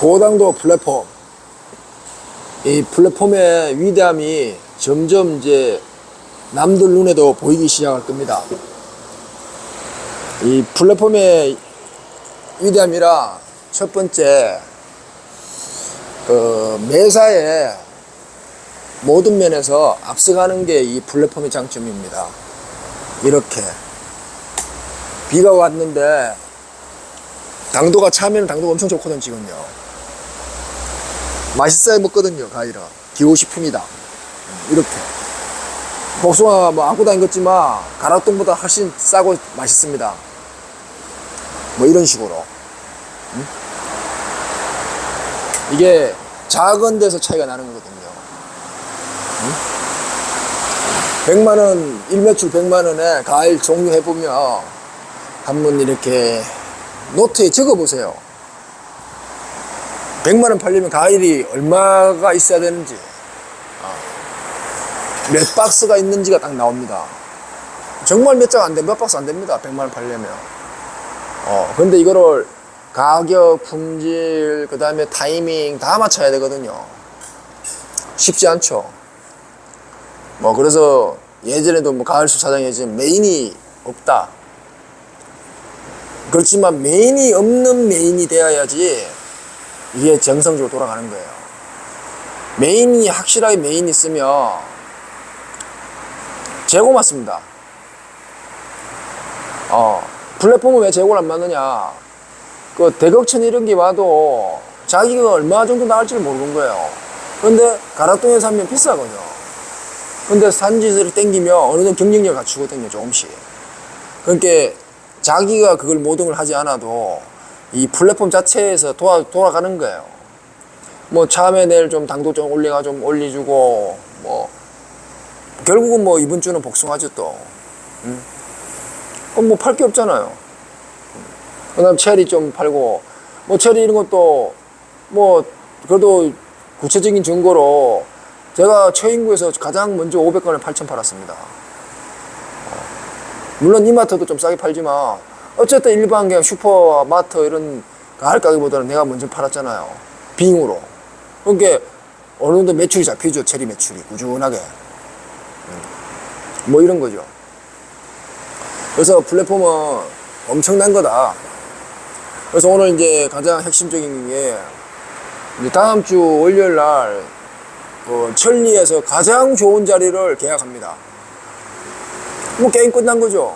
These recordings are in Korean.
고당도 플랫폼. 이 플랫폼의 위대함이 점점 이제 남들 눈에도 보이기 시작할 겁니다. 이 플랫폼의 위대함이라 첫 번째, 그 매사에 모든 면에서 앞서가는 게 이 플랫폼의 장점입니다. 이렇게. 비가 왔는데 당도가 차면 당도가 엄청 좋거든 지금요. 맛있어야 먹거든요 과일은 기호식품이다. 이렇게 복숭아 뭐 아무도 안 익었지만 가락동보다 훨씬 싸고 맛있습니다. 뭐 이런 식으로. 응? 이게 작은 데서 차이가 나는 거거든요. 응? 100만 원, 일매출 100만 원에 과일 종류 해보면 한번 이렇게 노트에 적어 보세요. 100만 원 팔려면 과일이 얼마가 있어야 되는지, 어, 몇 박스가 있는지가 딱 나옵니다. 정말 몇 장 안 돼, 몇 박스 안 됩니다. 100만 원 팔려면. 어, 근데 이거를 가격, 품질, 그 다음에 타이밍 다 맞춰야 되거든요. 쉽지 않죠. 뭐, 그래서 예전에도 뭐 가을 수사장에 지금 메인이 없다. 그렇지만 메인이 없는 메인이 되어야지 이게 정성적으로 돌아가는 거예요. 메인이 확실하게 메인이 있으면 재고 맞습니다. 어, 플랫폼은 왜 재고를 안 맞느냐? 그 대극천 이런 게 와도 자기가 얼마 정도 나갈지를 모르는 거예요. 근데 가락동에 사면 비싸거든요. 근데 산지를 땡기면 어느 정도 경쟁력을 갖추거든요, 조금씩. 그러니까 자기가 그걸 모동을 하지 않아도 이 플랫폼 자체에서 도와, 돌아가는 거예요. 뭐 처음에 내일 좀 당도 좀 올려가 좀 올려주고 뭐 결국은 뭐 이번 주는 복숭아죠 또. 음. 그럼 뭐 팔 게 없잖아요. 그다음 체리 좀 팔고 뭐 체리 이런 것도 뭐 그래도 구체적인 증거로 제가 최인구에서 가장 먼저 500건을 8천 팔았습니다. 물론 이마트도 좀 싸게 팔지만 어쨌든 일반 그냥 슈퍼 마트 이런 가을 가게보다는 내가 먼저 팔았잖아요. 빙으로. 그러니까 어느 정도 매출이 잡히죠. 체리 매출이 꾸준하게. 음. 뭐 이런 거죠. 그래서 플랫폼은 엄청난 거다. 그래서 오늘 이제 가장 핵심적인 게 다음 주 월요일 날 그 천리에서 가장 좋은 자리를 계약합니다. 뭐 게임 끝난 거죠.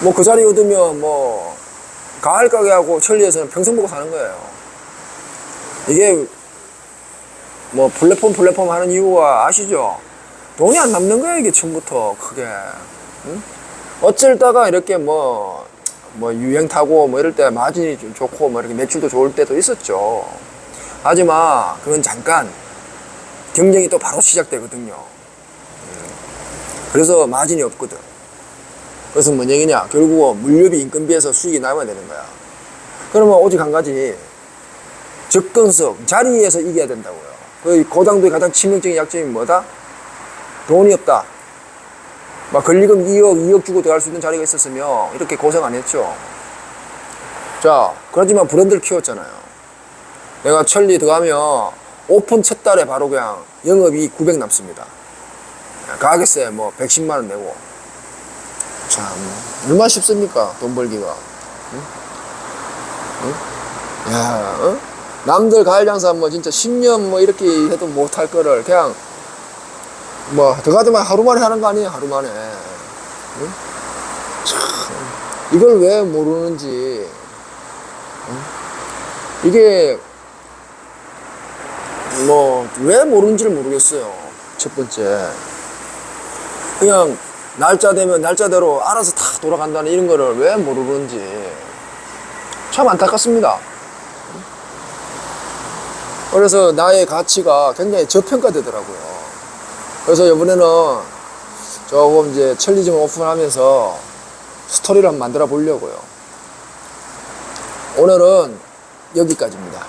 뭐 그 자리 얻으면 뭐 가을 가게하고 천리에서는 평생 먹고 사는 거예요. 이게 뭐 플랫폼 플랫폼 하는 이유가 아시죠? 돈이 안 남는 거예요 이게 처음부터 크게. 응? 어쩔다가 이렇게 뭐, 뭐 유행 타고 뭐 이럴 때 마진이 좀 좋고 뭐 이렇게 매출도 좋을 때도 있었죠. 하지만 그건 잠깐 경쟁이 또 바로 시작되거든요. 그래서 마진이 없거든. 그래서 뭔 얘기냐? 결국은 물류비 인건비에서 수익이 남아야 되는 거야. 그러면 오직 한 가지. 접근성, 자리에서 이겨야 된다고요. 그 고당도의 가장 치명적인 약점이 뭐다? 돈이 없다. 막 권리금 2억, 2억 주고 들어갈 수 있는 자리가 있었으면 이렇게 고생 안 했죠. 자, 그렇지만 브랜드를 키웠잖아요. 내가 천리 들어가면 오픈 첫 달에 바로 그냥 영업이 900 남습니다. 가게세 뭐 110만 원 내고 참 얼마 쉽습니까 돈 벌기가 응? 응? 야 어? 남들 가을 장사 뭐 진짜 10년 뭐 이렇게 해도 못할 거를 그냥 뭐 들어가더만 하루 만에 하는 거 아니에요 하루 만에 응? 참 이걸 왜 모르는지 응? 이게 뭐 왜 모르는지를 모르겠어요 첫 번째 그냥 날짜 되면 날짜대로 알아서 다 돌아간다는 이런 거를 왜 모르는지 참 안타깝습니다. 그래서 나의 가치가 굉장히 저평가되더라고요. 그래서 이번에는 조금 이제 천리점 오픈하면서 스토리를 한번 만들어 보려고요. 오늘은 여기까지입니다.